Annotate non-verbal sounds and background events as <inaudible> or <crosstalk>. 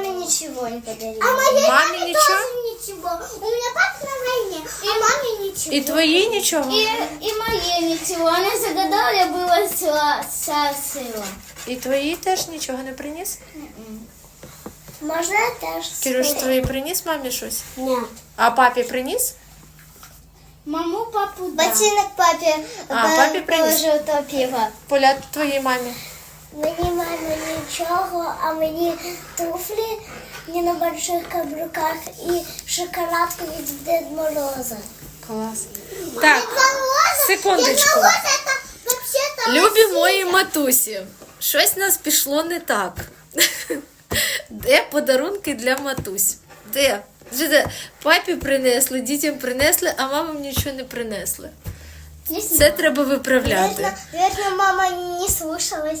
маме ничего не подарили. А моей Маме маме, ничего? тоже ничего. У меня папа на войне, а маме ничего. І твої нічого? И, и моей ничего. Она загадала, я была сла- счастлива. І твої теж нічого не приніс? Можно я теж? Кирюш, твої приніс мамі щось? Ні. А папі приніс? Маму, папу, да. Ботинок папе А, папе принес. положил то пиво. Поля твоїй мамі. Мені мама нічого, а мені туфлі не на больших каблуках і шоколадку від Дед Мороза. Клас. Так, секундочку. Любі мої матусі, щось нас пішло не так. <laughs> Де подарунки для матусь? Де? Папі принесли, дітям принесли, а мамам нічого не принесли. Це треба виправляти. Наверное, мама не слушалась.